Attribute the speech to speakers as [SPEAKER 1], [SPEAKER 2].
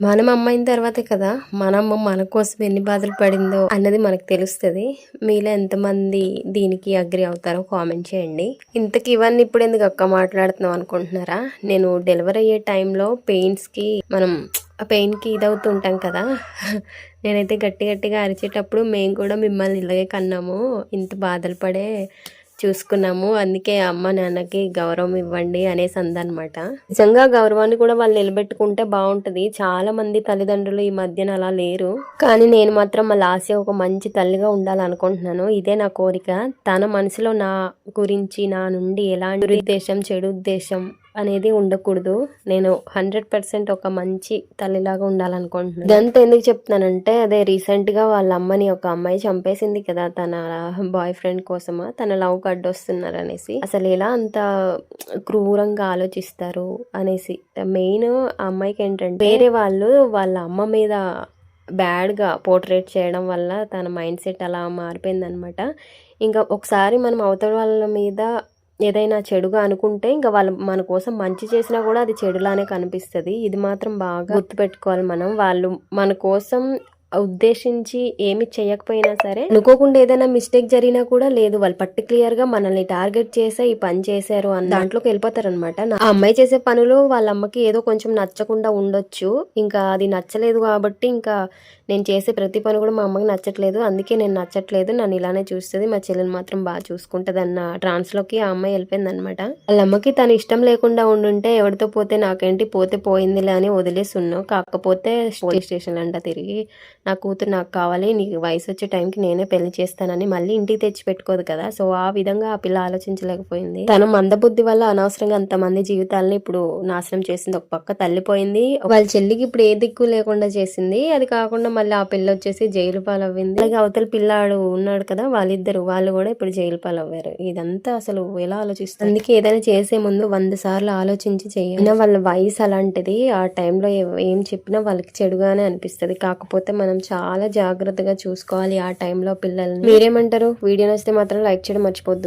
[SPEAKER 1] మనం అమ్మాయిన తర్వాతే కదా మన అమ్మ మన కోసం ఎన్ని బాధలు పడిందో అన్నది మనకు తెలుస్తుంది. మీలో ఎంతమంది దీనికి అగ్రి అవుతారో కామెంట్ చేయండి. ఇంతకి ఇవన్నీ ఇప్పుడు ఎందుకు అక్క మాట్లాడుతున్నాం అనుకుంటున్నారా? నేను డెలివరీ అయ్యే టైంలో పెయిన్స్కి మనం ఆ పెయిన్కి ఇదవుతుంటాం కదా. నేనైతే గట్టి గట్టిగా అరిచేటప్పుడు మేము కూడా మిమ్మల్ని ఇలాగే కన్నాము. ఇంత బాధలు పడే చూసుకున్నాము. అందుకే అమ్మ నాన్నకి గౌరవం ఇవ్వండి అనేసి అందనమాట. నిజంగా గౌరవాన్ని కూడా వాళ్ళు నిలబెట్టుకుంటే బాగుంటుంది. చాలా మంది తల్లిదండ్రులు ఈ మధ్యన అలా లేరు. కానీ నేను మాత్రం మా లాస్య ఒక మంచి తల్లిగా ఉండాలనుకుంటున్నాను. ఇదే నా కోరిక. తన మనసులో నా గురించి నా నుండి ఎలాంటి ఉద్దేశం చెడు ఉద్దేశం అనేది ఉండకూడదు. నేను హండ్రెడ్ పర్సెంట్ ఒక మంచి తల్లిలాగా ఉండాలనుకుంటున్నాను. ఇదంతా ఎందుకు చెప్తున్నానంటే అదే రీసెంట్గా వాళ్ళ అమ్మని ఒక అమ్మాయి చంపేసింది కదా తన బాయ్ ఫ్రెండ్ కోసమా తన లవ్ కార్డ్ అనేసి అసలు ఎలా అంత క్రూరంగా ఆలోచిస్తారు అనేసి. మెయిన్ ఆ అమ్మాయికి ఏంటంటే వేరే వాళ్ళు వాళ్ళ అమ్మ మీద బ్యాడ్గా పోర్ట్రేట్ చేయడం వల్ల తన మైండ్ సెట్ అలా మారిపోయిందనమాట. ఇంకా ఒకసారి మనం అవతల వాళ్ళ మీద ఏదైనా చెడుగా అనుకుంటే ఇంకా వాళ్ళు మన కోసం మంచి చేసినా కూడా అది చెడులానే కనిపిస్తుంది. ఇది మాత్రం బాగా గుర్తుపెట్టుకోవాలి మనం. వాళ్ళు మన కోసం ఉద్దేశించి ఏమి చేయకపోయినా సరే అనుకోకుండా ఏదైనా మిస్టేక్ జరిగినా కూడా లేదు. వాళ్ళు పర్టికులర్గా మనల్ని టార్గెట్ చేసే ఈ పని చేశారు అన్న దాంట్లోకి వెళ్ళిపోతారు అనమాట ఆ అమ్మాయి చేసే పనులు వాళ్ళ అమ్మకి ఏదో కొంచెం నచ్చకుండా ఉండొచ్చు. ఇంకా అది నచ్చలేదు కాబట్టి ఇంకా నేను చేసే ప్రతి పని కూడా మా అమ్మకి నచ్చట్లేదు. అందుకే నేను నచ్చట్లేదు. నన్ను ఇలానే చూస్తుంది. మా చెల్లెని మాత్రం బాగా చూసుకుంటది అన్న ట్రాన్స్లోకి ఆ అమ్మాయి వెళ్ళిపోయింది అనమాట వాళ్ళ అమ్మకి తను ఇష్టం లేకుండా ఉండుంటే ఎవరితో పోతే నాకేంటి పోతే పోయిందిలే అని వదిలేసి ఉన్నావు. కాకపోతే పోలీస్ స్టేషన్ అంట తిరిగి నా కూతురు నాకు కావాలి నీకు వయసు వచ్చే టైంకి నేనే పెళ్ళి చేస్తానని మళ్ళీ ఇంటికి తెచ్చి పెట్టుకోదు కదా. సో ఆ విధంగా ఆ పిల్ల ఆలోచించలేకపోయింది. తన మందబుద్ధి వల్ల అనవసరంగా అంతమంది జీవితాలని ఇప్పుడు నాశనం చేసింది. ఒక పక్క తల్లిపోయింది వాళ్ళ చెల్లికి ఇప్పుడు ఏ దిక్కు లేకుండా చేసింది. అది కాకుండా మళ్ళీ ఆ పిల్ల వచ్చేసి జైలు పాలవ్వింది. అలాగే అవతల పిల్లాడు ఉన్నాడు కదా వాళ్ళిద్దరు. వాళ్ళు కూడా ఇప్పుడు జైలు పాలవ్వారు. ఇదంతా అసలు ఎలా ఆలోచిస్తుంది అందుకే ఏదైనా చేసే ముందు వంద సార్లు ఆలోచించి చేయాలి. వాళ్ళ వయసు అలాంటిది ఆ టైంలో ఏం చెప్పినా వాళ్ళకి చెడుగానే అనిపిస్తుంది. కాకపోతే మనం చాలా జాగ్రత్తగా చూసుకోవాలి ఆ టైంలో పిల్లల్ని. మీరేమంటారు? వీడియో నచ్చితే మాత్రం లైక్ చేయడం మర్చిపోద్దు.